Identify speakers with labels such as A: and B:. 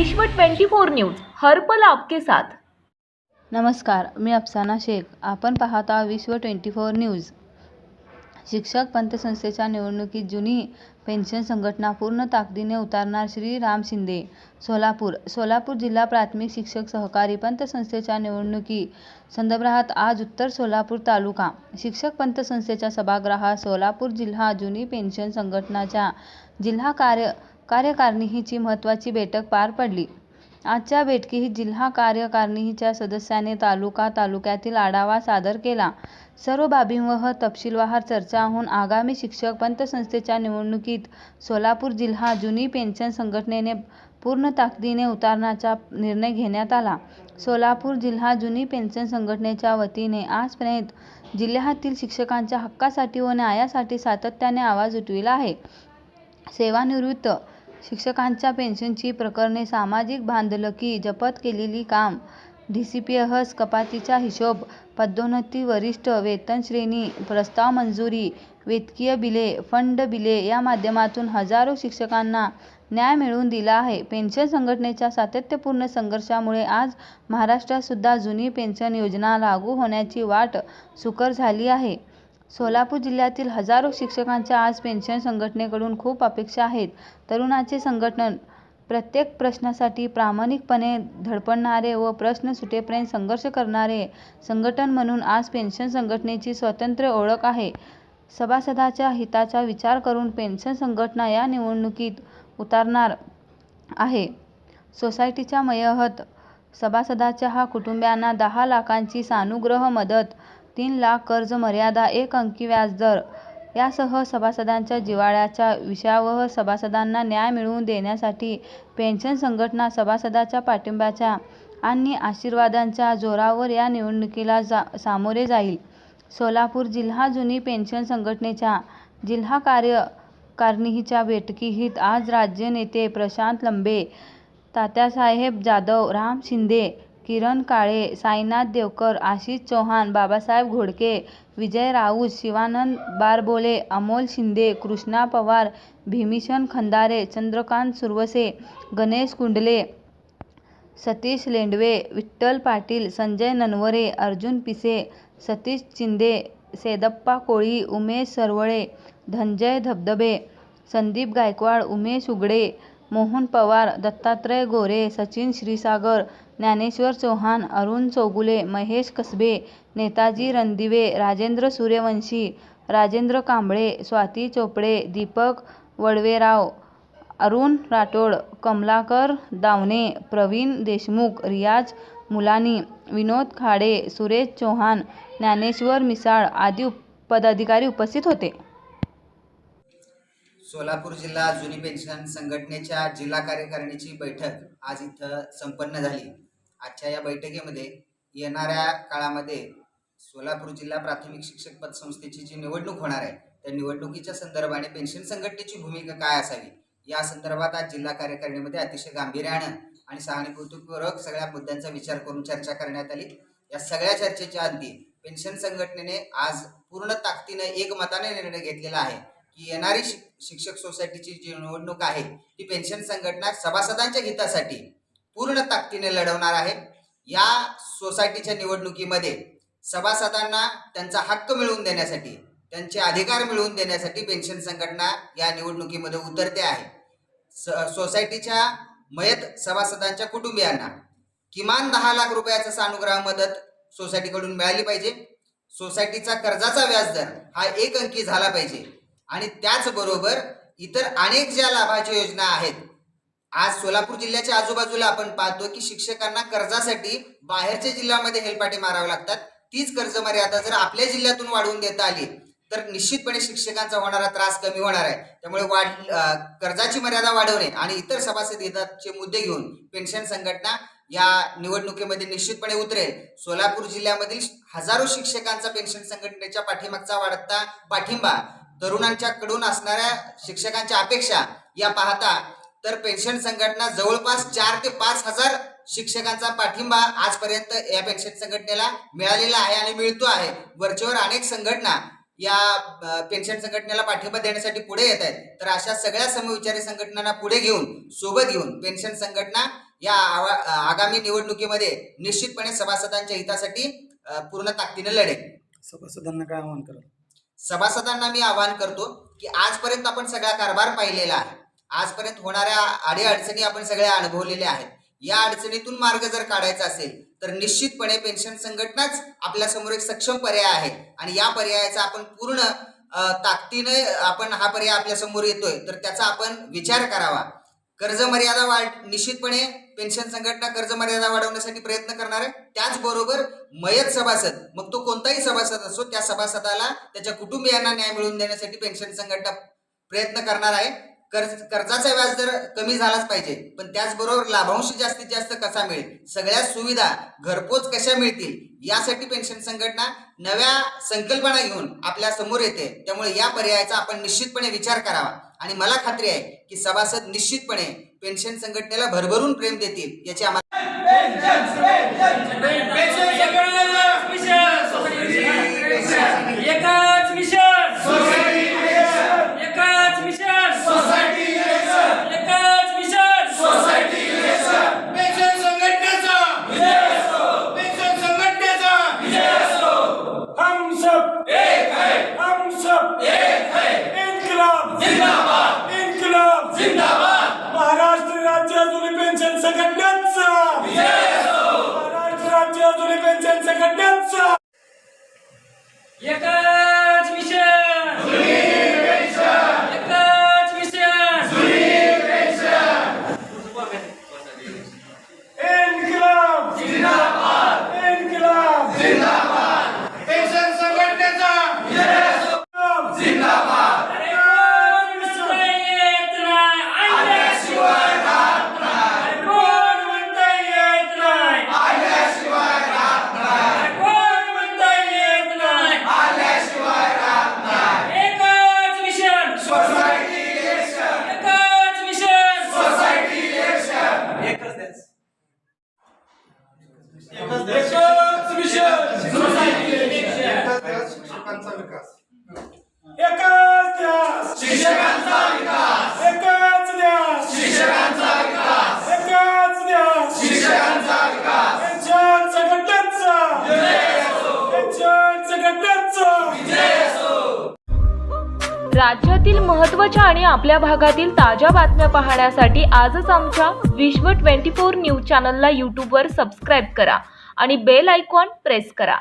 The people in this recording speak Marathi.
A: विश्व 24 न्यूज हरपल आपके साथ.
B: नमस्कार मी अफसाना शेख. आपण पाहता विश्व ट्वेंटी फोर न्यूज. शिक्षक पतसंस्थेच्या निवडणुकीत जुनी पेन्शन संघटना पूर्ण ताकदीने उतारणार श्री राम शिंदे. सोलापूर सोलापूर जिल्हा प्राथमिक शिक्षक सहकारी पतसंस्थेच्या निवडणुकी संदर्भात आज उत्तर सोलापूर तालुका. शिक्षक पतसंस्थेच्या सभागृहात सोलापूर जिल्हा जुनी पेन्शन संघटनाच्या जिल्हा कार्य कार्यकारिणीची महत्त्वाची बैठक पार पडली. आजच्या बैठकीत जिल्हा कार्यकारिणीच्या सदस्यांनी तालुका तालुक्यातील आढावा सादर केला. सर्व बाबींवर तपशीलवार चर्चा होऊन आगामी शिक्षक पतसंस्थेच्या निवडणुकीत सोलापूर जिल्हा जुनी पेन्शन संघटनेने पूर्ण ताकदीने उतरण्याचा निर्णय घेण्यात आला. सोलापूर जिल्हा जुनी पेन्शन संघटनेच्या वतीने आजपर्यंत जिल्ह्यातील शिक्षकांच्या हक्कासाठी व न्यायासाठी सातत्याने आवाज उठविला आहे. सेवानिवृत्त शिक्षकांच्या पेन्शनची प्रकरणे सामाजिक बांधलकी जपत केलेली काम डीसीपीएस कपातीचा हिशोब पदोन्नती वरिष्ठ वेतनश्रेणी प्रस्ताव मंजुरी वेतकीय बिले फंड बिले या माध्यमातून हजारो शिक्षकांना न्याय मिळवून दिला आहे. पेन्शन संघटनेच्या सातत्यपूर्ण संघर्षामुळे आज महाराष्ट्रात सुद्धा जुनी पेन्शन योजना लागू होण्याची वाट सुकर झाली आहे. सोलापूर जिल्ह्यातील हजारो शिक्षकांच्या आज पेन्शन संघटनेकडून खूप अपेक्षा आहेत. तरुणाचे संघटन प्रत्येक प्रश्नासाठी प्रामाणिकपणे धडपडणारे व प्रश्न सुटेपर्यंत संघर्ष करणारे संघटन म्हणून आज पेन्शन संघटनेची स्वतंत्र ओळख आहे. सभासदाच्या हिताचा विचार करून पेन्शन संघटना या निवडणुकीत उतरणार आहे. सोसायटीच्या मयहत सभासदाच्या हा कुटुंबियांना दहा लाखांची सानुग्रह मदत तीन लाख कर्ज मर्यादा एक अंकी व्याजदर यासह सभासदांच्या जिव्हाळ्याच्या विषयावर सभासदांना न्याय मिळवून देण्यासाठी पेन्शन संघटना सभासदांच्या पाठिंब्याच्या आणि आशीर्वादांच्या जोरावर या निवडणुकीला जा सामोरे जाईल. सोलापूर जिल्हा जुनी पेन्शन संघटनेच्या जिल्हा कार्यकारिणीच्या बैठकीत आज राज्य नेते प्रशांत लंबे तात्यासाहेब जाधव राम शिंदे किरण काळे, साईनाथ देवकर, आशिष चौहान, बाबासाहेब घोडके, विजय राऊत, शिवानंद बारबोले, अमोल शिंदे, कृष्णा पवार भीमिशन खंदारे, चंद्रकांत सुरवसे, गणेश कुंडले, सतीश लेंडवे, विठ्ठल पाटील, संजय ननवरे, अर्जुन पिसे, सतीश चिंदे, सेदप्पा कोळी, उमेश सरवळे, धनजय धबधबे, संदीप गायकवाड, उमेश उगडे, मोहन पवार, दत्तात्रय गोरे, सचिन क्षीरसागर ज्ञानेश्वर चौहान अरुण चौगुले महेश कसबे नेताजी रणदिवे राजेंद्र सूर्यवंशी राजेंद्र कांबळे स्वाती चोपडे दीपक वडवेराव अरुण राठोड कमलाकर दावणे प्रवीण देशमुख रियाज मुलानी विनोद खाडे सुरेश चौहान ज्ञानेश्वर मिसाळ आदी पदाधिकारी उपस्थित होते.
C: सोलापूर जिल्हा जुनी पेन्शन संघटनेच्या जिल्हा कार्यकारिणीची बैठक आज इथं संपन्न झाली. आजच्या या बैठकीमध्ये येणाऱ्या काळामध्ये सोलापूर जिल्हा प्राथमिक शिक्षक पतसंस्थेची जी निवडणूक होणार आहे त्या निवडणुकीच्या संदर्भाने पेन्शन संघटनेची भूमिका काय असावी? या संदर्भात आज जिल्हा कार्यकारिणीमध्ये अतिशय गांभीर्यानं आणि सहानुभूतीपूर्वक सगळ्या मुद्द्यांचा विचार करून चर्चा करण्यात आली. या सगळ्या चर्चेच्या अंती पेन्शन संघटनेने आज पूर्ण ताकदीने एकमताने निर्णय घेतलेला आहे की येणारी शिक्षक सोसायटीची जी निवडणूक आहे ती पेन्शन संघटना सभासदांच्या हितासाठी पूर्ण ताकदीने लढवणार आहे. या सोसायटीच्या निवडणुकीमध्ये सभासदांना त्यांचा हक्क मिळवून देण्यासाठी त्यांचे अधिकार मिळवून देण्यासाठी पेन्शन संघटना या निवडणुकीमध्ये उतरते आहे. स सोसायटीच्या मयत सभासदांच्या कुटुंबियांना किमान दहा लाख रुपयाचा सानुग्रह मदत सोसायटीकडून मिळाली पाहिजे. सोसायटीचा कर्जाचा व्याजदर हा एक अंकी झाला पाहिजे. आणि त्याचबरोबर इतर अनेक ज्या लाभाच्या योजना आहेत आज सोलापूर जिल्ह्याच्या आजूबाजूला आपण पाहतो की शिक्षकांना कर्जासाठी बाहेरच्या जिल्ह्यामध्ये हेलपाटे मारावे लागतात. तीच कर्ज मर्यादा जर आपल्या जिल्ह्यातून वाढवून देता आली तर निश्चितपणे शिक्षकांचा होणारा त्रास कमी होणार आहे. त्यामुळे वाढ कर्जाची मर्यादा वाढवणे आणि इतर सभासद हिताचे मुद्दे घेऊन पेन्शन संघटना या निवडणुकीमध्ये निश्चितपणे उतरेल. सोलापूर जिल्ह्यामधील हजारो शिक्षकांचा पेन्शन संघटनेच्या पाठीमागचा वाढता पाठिंबा तरुणांच्याकडून असणाऱ्या शिक्षकांच्या अपेक्षा या पाहता तर पेन्शन संघटना जवळपास चार ते पाच हजार शिक्षकांचा पाठिंबा आजपर्यंत या पेन्शन संघटनेला मिळालेला आहे आणि मिळतो आहे. वरचेवर अनेक संघटना या पेन्शन संघटनेला पाठिंबा देण्यासाठी पुढे येत आहेत. तर अशा सगळ्या समविचारी संघटनांना पुढे घेऊन सोबत घेऊन पेन्शन संघटना या आगामी निवडणुकीमध्ये निश्चितपणे सभासदांच्या हितासाठी पूर्ण ताकदीने लढेल.
D: सभासदांना काय आवाहन कराल?
C: सभासदांना मी आवाहन करतो की आजपर्यंत आपण सगळा कारभार पाहिलेला आहे. आजपर्यंत होणाऱ्या अडीअडचणी आपण सगळ्या अनुभवलेल्या आहेत. या अडचणीतून मार्ग जर काढायचा असेल तर निश्चितपणे पेन्शन संघटनाच आपल्यासमोर एक सक्षम पर्याय आहे. आणि या पर्यायाचा आपण पूर्ण ताकदीने आपण हा पर्याय आपल्यासमोर येतोय तर त्याचा आपण विचार करावा. कर्ज मर्यादा वाढ निश्चितपणे पेन्शन संघटना कर्ज मर्यादा वाढवण्यासाठी प्रयत्न करणार आहे. त्याचबरोबर मयत सभासद मग तो कोणताही सभासद असो त्या सभासदाला त्याच्या कुटुंबियांना न्याय मिळवून देण्यासाठी पेन्शन संघटना प्रयत्न करणार आहे. कर्ज कर्जाचा व्याजदर कमी झालाच पाहिजे पण त्याचबरोबर लाभांश जास्तीत जास्त कसा मिळेल सगळ्या सुविधा घरपोच कशा मिळतील यासाठी पेन्शन संघटना नव्या संकल्पना घेऊन आपल्यासमोर येते त्यामुळे या पर्यायाचा आपण निश्चितपणे विचार करावा आणि मला खात्री आहे की सभासद निश्चितपणे पेन्शन संघटनेला भरभरून प्रेम देतील याची आम्हाला
E: सब एक है हम सब एक है इनकलाब जिंदाबाद इनकलाब जिंदाबाद महाराष्ट्र राज्य जुनी पेन्शन संघटनेचा महाराष्ट्र राज्य जुनी पेन्शन संघटनेचा इलेक्शन एकच ध्यास शिक्षकांचा विकास. एकच ध्यास शिक्षकांचा विकास. एकच ध्यास शिक्षकांचा विकास. पेन्शन संघटनेचा. पेन्शन संघटनेचा.
A: राज्यातील महत्त्वाच्या आणि आपल्या भागातील ताज्या बातम्या पाहण्यासाठी आजच आमच्या विश्व 24 न्यूज चॅनलला यूट्यूबवर सबस्क्राईब करा आणि बेल आयकॉन प्रेस करा.